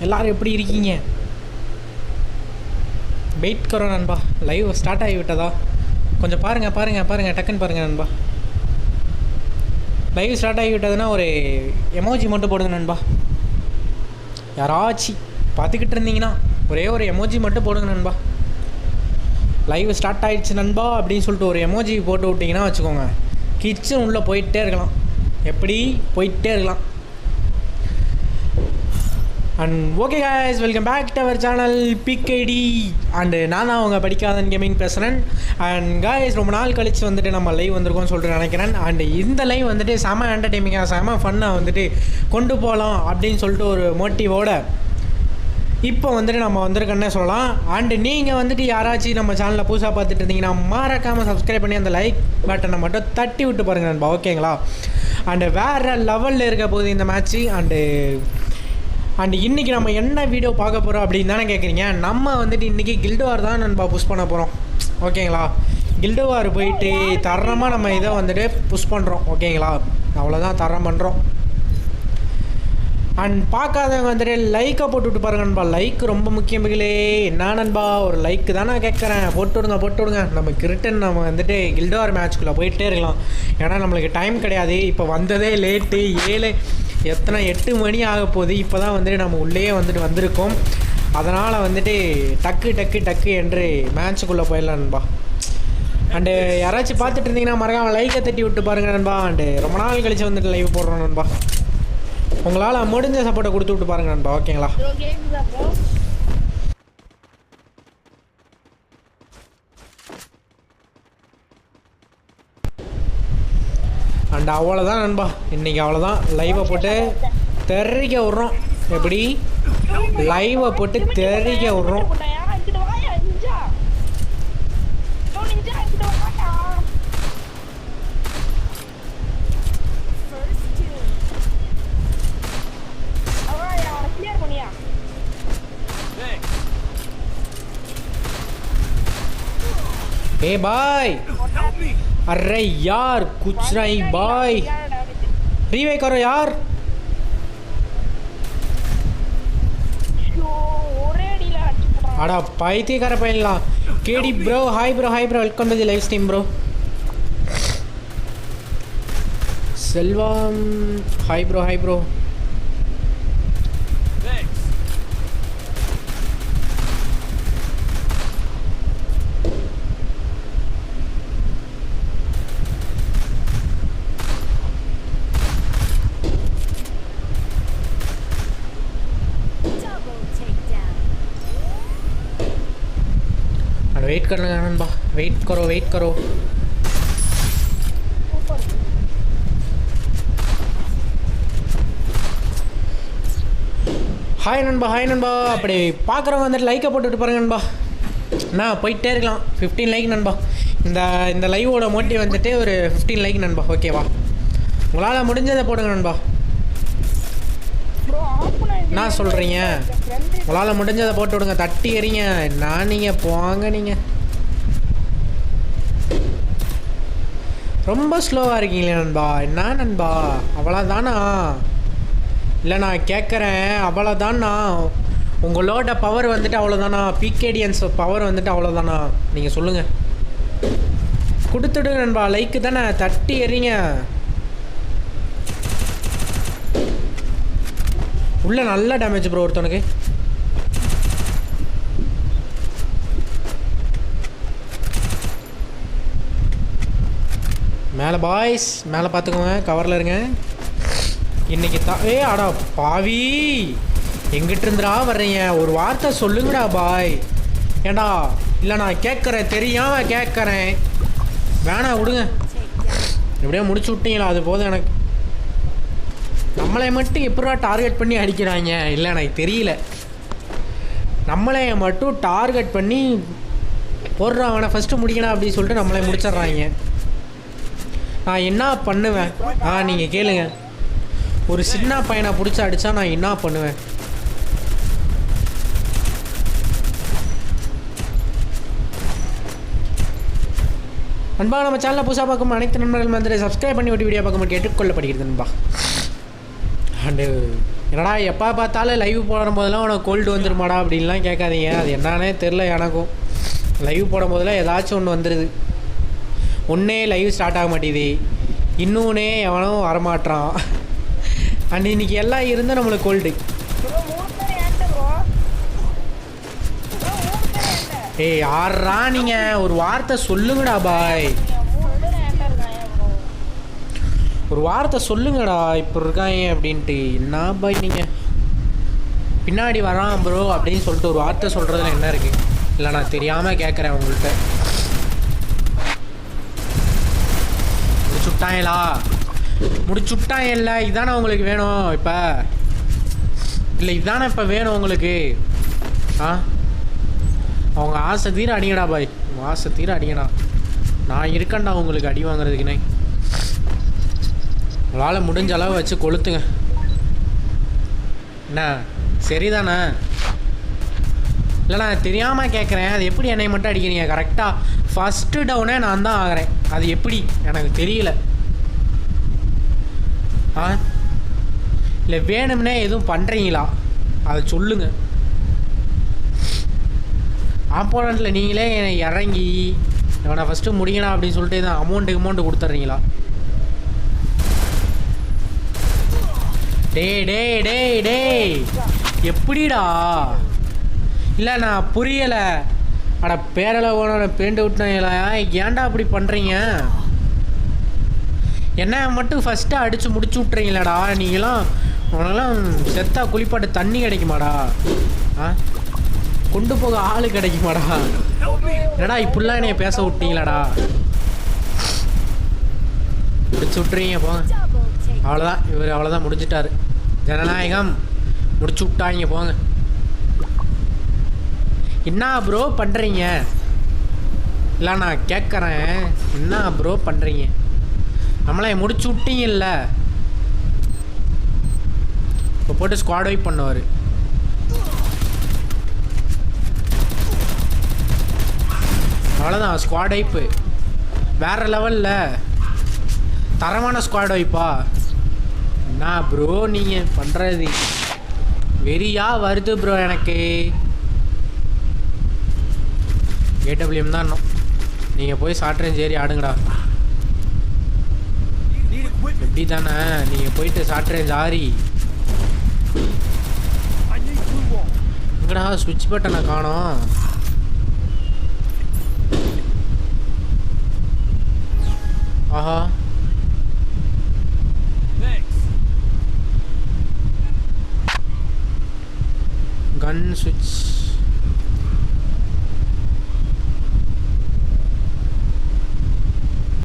எல்லாரும் எப்படி இருக்கீங்க? வெயிட் கரோ நண்பா. லைவ் ஸ்டார்ட் ஆகி விட்டதா? கொஞ்சம் பாருங்கள் பாருங்கள் பாருங்கள் டக்குன்னு பாருங்கள் நண்பா. லைவ் ஸ்டார்ட் ஆகி விட்டதுன்னா ஒரு எமோஜி மட்டும் போடுங்க நண்பா. யாராச்சும் பார்த்துக்கிட்டு இருந்தீங்கன்னா ஒரே ஒரு எமோஜி மட்டும் போடுங்க நண்பா. லைவ் ஸ்டார்ட் ஆகிடுச்சு நண்பா அப்படின்னு சொல்லிட்டு ஒரு எமோஜி போட்டு விட்டிங்கன்னா வச்சுக்கோங்க. கிச்சன் உள்ளே போயிட்டே இருக்கலாம். எப்படி? போயிட்டே இருக்கலாம். And okay guys welcome back to our channel PKD and நான் தான் அவங்க படிக்காதன் கேமிங் பேசுகிறேன் அண்ட் காய்ஸ் ரொம்ப நாள் கழித்து வந்துட்டு நம்ம லைவ் வந்திருக்கோம்னு சொல்லிட்டு நினைக்கிறேன். அண்ட் இந்த லைவ் வந்துட்டு செம என்டர்டைமிங்காக செம ஃபன்னாக வந்துட்டு கொண்டு போகலாம் அப்படின்னு சொல்லிட்டு ஒரு மோட்டிவோட இப்போ வந்துட்டு நம்ம வந்திருக்கோன்னே சொல்லலாம். அண்டு நீங்கள் வந்துட்டு யாராச்சும் நம்ம சேனலில் புதுசாக பார்த்துட்டு இருந்தீங்கன்னா மறக்காமல் சப்ஸ்கிரைப் பண்ணி அந்த லைக் பட்டனை மட்டும் தட்டி விட்டு பாருங்கள் நண்பா. ஓகேங்களா அண்டு வேறு லெவலில் இருக்க போகுது இந்த மேட்ச்சு அண்டு அண்ட் இன்றைக்கி நம்ம என்ன வீடியோ பார்க்க போகிறோம் அப்படின்னு தானே கேட்குறீங்க நம்ம வந்துட்டு இன்றைக்கி கில்டுவார் தான் நண்பா புஷ் பண்ண போகிறோம் ஓகேங்களா? கில்டுவார் போயிட்டு தரமாக நம்ம இதை வந்துட்டு புஷ் பண்ணுறோம் ஓகேங்களா? அவ்வளோதான் தரம் பண்ணுறோம் அண்ட் பார்க்காதவங்க வந்துட்டு லைக்கை போட்டு விட்டு பாருங்க நண்பா. லைக் ரொம்ப முக்கியம். பிகளே என்ன நண்பா? ஒரு லைக் தான் நான் கேட்குறேன். போட்டு விடுங்க போட்டு விடுங்க. நமக்கு ரிட்டன் நம்ம வந்துட்டு கில்டோர் மேட்ச்குள்ளே போயிட்டே இருக்கலாம். ஏன்னா நம்மளுக்கு டைம் கிடையாது. இப்போ வந்ததே லேட்டு ஏழு எத்தனை எட்டு மணி ஆக போகுது. இப்போ தான் வந்துட்டு நம்ம உள்ளேயே வந்துட்டு வந்திருக்கோம். அதனால் வந்துட்டு டக்கு டக்கு டக்கு என்று மேட்ச்சுக்குள்ளே போயிடலாம் நண்பா. அண்டு யாராச்சும் பார்த்துட்டு இருந்தீங்கன்னா மறக்காமல் லைக்கை தட்டி விட்டு பாருங்க நண்பா. அண்டு ரொம்ப நாள் கழிச்சு வந்துட்டு லைவ் போடுறோம் நண்பா. உங்களால் முடிஞ்ச சப்போர்ட்டை கொடுத்து விட்டு பாருங்க நண்பா ஓகேங்களா அண்ட் அவ்வளோதான் நண்பா இன்னைக்கு அவ்வளோதான் லைவை போட்டு தெறிக்க விட்றோம் எப்படி லைவை போட்டு தெறிக்க விட்றோம் ए भाई अरे यार कुछ नहीं भाई रीवे करो यार ஐயோ, ஒரே அடியில அடிச்சு போட்டான் அடா பைத்தியக்கார பையன்லாம் கேடி bro hi bro hi bro welcome to the live stream bro Selvam hi bro hi bro wait कर लगा नंबा वेट करो वेट करो சூப்பர் ஹாய் நண்பா ஹாய் நண்பா அப்படி பார்க்குறவங்க வந்துட்டு லைக்கை போட்டுட்டு பாருங்க நண்பா நான் போயிட்டே இருக்கலாம் ஃபிஃப்டீன் லைக் நண்பா இந்த இந்த லைவோட மோட்டிவ் வந்துட்டு ஒரு ஃபிஃப்டீன் லைக் நண்பா ஓகேவா உங்களால் முடிஞ்சதை போடுங்க நண்பா ப்ரோ ஆஃப் பண்ண என்ன சொல்கிறீங்க உங்களால் முடிஞ்சதை போட்டு விடுங்க. தட்டி எறிங்க. நான் நீங்கள் போங்க நீங்கள் ரொம்ப ஸ்லோவாக இருக்கீங்களே நண்பா. என்ன நண்பா? அவ்வளோதானா இல்லை நான் கேட்குறேன் அவ்வளோதானா உங்களோட பவர் வந்துட்டு அவ்வளோதானா பிகேடியன்ஸ் பவர் வந்துட்டு அவ்வளோதானா நீங்கள் சொல்லுங்கள் கொடுத்துடுங்க நண்பா. லைக்கு தானே. தட்டி எறிங்க. உள்ள நல்ல டேமேஜ் ப்ரோ ஒருத்தனுக்கு மேலே பாய்ஸ் மேலே பார்த்துக்கோங்க கவரில் இருங்க. இன்னைக்கு தா ஏ அடா பாவி. எங்கிட்ட இருந்துடா வர்றீங்க? ஒரு வார்த்தை சொல்லுங்கடா பாய் ஏண்டா இல்லை நான் கேட்குறேன் தெரியாம கேட்குறேன். வேணாம் விடுங்க. எப்படியோ முடிச்சு விட்டீங்களா? அது போதும் எனக்கு. நம்மளை மட்டும் எப்படா டார்கெட் பண்ணி அடிக்கிறாங்க? இல்லை எனக்கு தெரியல. நம்மளை மட்டும் டார்கெட் பண்ணி போடுறான் அவனை ஃபஸ்ட்டு முடிக்கணும் அப்படின்னு சொல்லிட்டு நம்மளை முடிச்சிடுறாங்க. நான் என்ன பண்ணுவேன்? ஆ நீங்கள் கேளுங்க. ஒரு சின்ன பையனை பிடிச்சி அடித்தா நான் என்ன பண்ணுவேன்? அன்பா நம்ம சேனலில் புதுசாக பார்க்கும் அனைத்து நண்பர்கள் வந்து சப்ஸ்கிரைப் பண்ணி விட்டு வீடியோ பார்க்கும்போது கேட்டுக்கொள்ளப்படுகிறது நண்பா. அண்டு என்னடா எப்போ பார்த்தாலும் லைவ் போடும் போதெல்லாம் உனக்கு கோல்டு வந்துருமாடா அப்படின்லாம் கேட்காதீங்க. அது என்னன்னே தெரில எனக்கும். லைவ் போடும் போதெல்லாம் ஏதாச்சும் ஒன்று வந்துடுது ஒன்றே லைவ் ஸ்டார்ட் ஆக மாட்டேங்குது. இன்னொன்னே எவனும் வரமாட்டான் அண்ட் இன்னைக்கு எல்லாம் இருந்தால் நம்மளுக்கு கோல்டு ஏய் யாரா நீங்கள் ஒரு வார்த்தை சொல்லுங்கடா பாய். ஒரு வார்த்தை சொல்லுங்கடா இப்போ இருக்காங்க அப்படின்ட்டு. என்ன பாய் நீங்கள் பின்னாடி வரான் ப்ரோ அப்படின்னு சொல்லிட்டு ஒரு வார்த்தை சொல்கிறதுல என்ன இருக்குது இல்லை நான் தெரியாமல் கேட்குறேன் உங்கள்கிட்ட முடிச்சுட்டாங்களா முடிச்சுட்டாங்க இல்லை இதானே உங்களுக்கு வேணும் இப்போ. இல்லை இதானே இப்போ வேணும் உங்களுக்கு. ஆ? அவங்க ஆசை தீர அடிங்கடா பாய் ஆசை தீர அடிங்கடா. நான் இருக்கேன்டா உங்களுக்கு அடி வாங்குறதுக்குனே உங்களால் முடிஞ்ச அளவு வச்சு கொளுத்துங்க. என்ன சரிதானே? இல்லை நான் தெரியாமல் கேட்குறேன் அது எப்படி என்னை மட்டும் அடிக்கிறீங்க? கரெக்டாக ஃபஸ்ட்டு டவுனே நான் தான் ஆகிறேன். அது எப்படி? எனக்கு தெரியல. ஆ? இல்லை வேணும்னே எதுவும் பண்ணுறீங்களா அதை சொல்லுங்கள் ஆப்போனண்ட்டில் நீங்களே என்னை இறங்கி இவனை ஃபஸ்ட்டு முடிங்கடா அப்படின்னு சொல்லிட்டு எதுவும் அமௌண்ட்டு அமௌண்ட்டு கொடுத்துட்றீங்களா? டேய் டேய் டேய் டேய். எப்படிடா? இல்லை நான் புரியலை. அட பேரளவு ஓனரை பேண்ட் விட்டாங்களா ஏன்டா அப்படி பண்ணுறீங்க என்ன மட்டும் ஃபஸ்ட்டு அடித்து முடிச்சு விட்றீங்களாடா நீங்களாம் உனக்கெல்லாம் செத்தா குளிப்பாட்டு தண்ணி கிடைக்குமாடா? ஆ? கொண்டு போக ஆள் கிடைக்குமாடா? என்னடா இப்படிலாம் என்னைய பேச விட்டீங்களாடா? முடிச்சு விட்றீங்க போங்க. அவ்வளோதான் இவர் அவ்வளோதான் முடிச்சிட்டாரு ஜனநாயகம். முடிச்சு விட்டாங்க போங்க. என்ன ப்ரோ பண்ணுறீங்க இல்லை நான் கேட்குறேன் என்ன ப்ரோ பண்ணுறீங்க நம்மளே முடிச்சு விட்டீங்கல்ல? இப்போ போட்டு ஸ்குவாட் வைப் பண்ணுவார். அவ்வளோதான் ஸ்குவாட் வைப்பு வேறு லெவலில் தரமான ஸ்குவாட் வைப்பா என்ன ப்ரோ நீங்கள் பண்ணுறது வெறியா வருது ப்ரோ எனக்கு. ஏடபிள்யூஎம் தான் இன்னும். நீங்கள் போய் சாட்ரேஞ்ச் ஏறி ஆடுங்கடா. எப்படி தானே நீங்கள் போயிட்டு சாட்ரேஞ்ச் ஆறி எங்கடா சுவிட்ச் பட்டனை காணோம்? ஆஹா. கன் சுவிட்ச்